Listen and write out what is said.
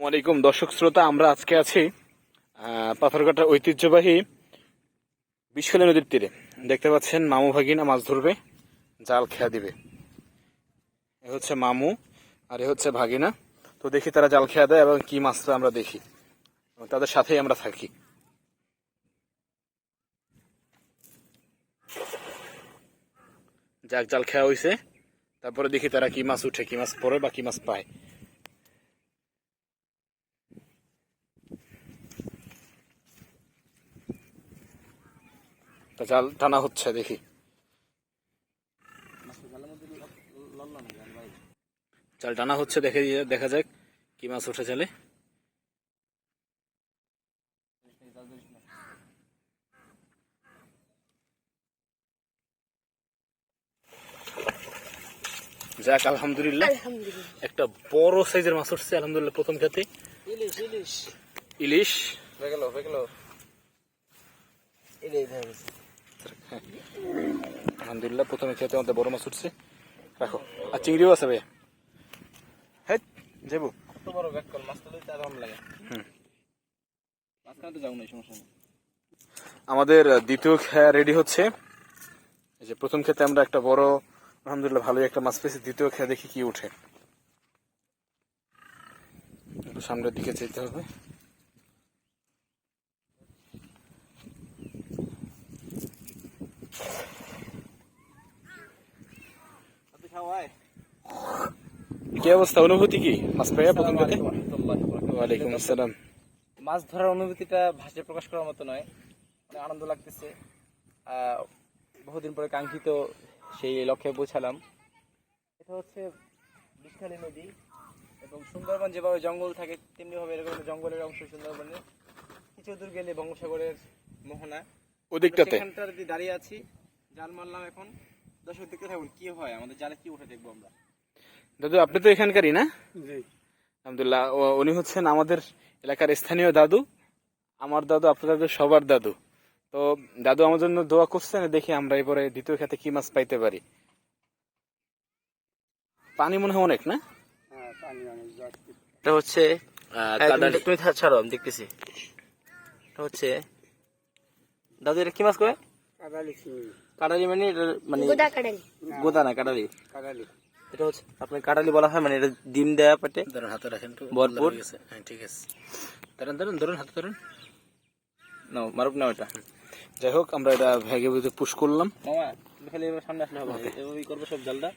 ওয়ালাইকুম দর্শক শ্রোতা, আমরা আজকে আছি পাথরঘাটার ঐতিহ্যবাহী বিশালী নদীর তীরে। দেখতে পাচ্ছেন, মামু ভাগিনা মাছ ধরবে, জাল খেয়া দিবে। এ হচ্ছে মামু আর এ হচ্ছে ভাগিনা। তো দেখি তারা জাল খেয়া দেয় এবং কি মাছটা আমরা দেখি। তাদের সাথেই আমরা থাকি। যাক, জাল খেয়া হয়েছে তারপরে দেখি তারা কি মাছ উঠে, কি মাছ পড়ে বা কি মাছ পায়। তা জাল টানা হচ্ছে দেখি। জাল টানা হচ্ছে দেখে দেখা যাক কি মাছ উঠে জালে যাক আলহামদুলিল্লাহ। আলহামদুলিল্লাহ। একটা বড় সাইজের মাছ উঠছে আলহামদুলিল্লাহ প্রথম খেতে। ইলিশ ইলিশ। ইলিশ। আলহামদুলিল্লাহ প্রথমে খেতে আমাদের বড় মাছ উঠছে। রাখো। আর চিংড়িও আছে ভাই হ্যাঁ যাব। কত বড় কল আর লাগে। হুম। মাঝখানে তো সমস্যা নেই। আমাদের দ্বিতীয় খেয়া রেডি হচ্ছে। এই যে প্রথম খেতে আমরা একটা বড় আলহামদুলিল্লাহ ভালোই একটা মাছ পেয়েছি। দ্বিতীয় খেয়া দেখি কি উঠে। সামনের দিকে যেতে হবে। কি অবস্থা? অনুভূতি কি? মাছ পেয়ে প্রথম খেতে ওয়ালাইকুম আসসালাম। মাছ ধরার অনুভূতিটা ভাষায় প্রকাশ করার মতো নয়। অনেক আনন্দ লাগতেছে। বহুদিন পরে কাঙ্ক্ষিত সেই লক্ষ্যে পৌঁছালাম। এটা হচ্ছে বিষখালী নদী এবং সুন্দরবন যেভাবে জঙ্গল থাকে তেমনি ভাবে এরকম জঙ্গলের অংশ সুন্দরবনের। কিছু দূর গেলে বঙ্গোসাগরের মোহনা। ওদিকটাতে? সেখানটার দাঁড়িয়ে আছি। জাল মারলাম এখন দর্শক দেখতে থাকুন কি হয়? আমাদের জালে কি উঠে দেখব আমরা? দাদু আপনি তো এখানকারই না? আলহামদুলিল্লাহ উনি হচ্ছেন আমাদের এলাকার স্থানীয় দাদু। আমার দাদু আপনার দাদু সবার দাদু। তো দাদু আমার জন্য দোয়া করছেন দেখি আমরা এবারে দ্বিতীয় খেতে কি মাছ পাইতে পারি। পানি মনে হয় অনেক না? এটা হচ্ছে তুমি ছাড়ো আমি দেখতেছি। এটা হচ্ছে দাদু এটা কি মাছ করে কাটালি মানে এটা মানে গোদা কাটালি গোদা না কাটালি এটা হচ্ছে আপনার কাটালি বলা হয় মানে এটা ডিম দেয়া পাটে ধরুন হাতে রাখেন তো ভরপুর। হ্যাঁ ঠিক আছে ধরেন ধরেন ধরুন হাতে ধরুন না মারুক না ওটা যাই হোক আমরা এটা ভেগে ভেগে পুশ করলাম মামা ফেলে সামনে আসলে হবে এভাবেই করব সব জালটা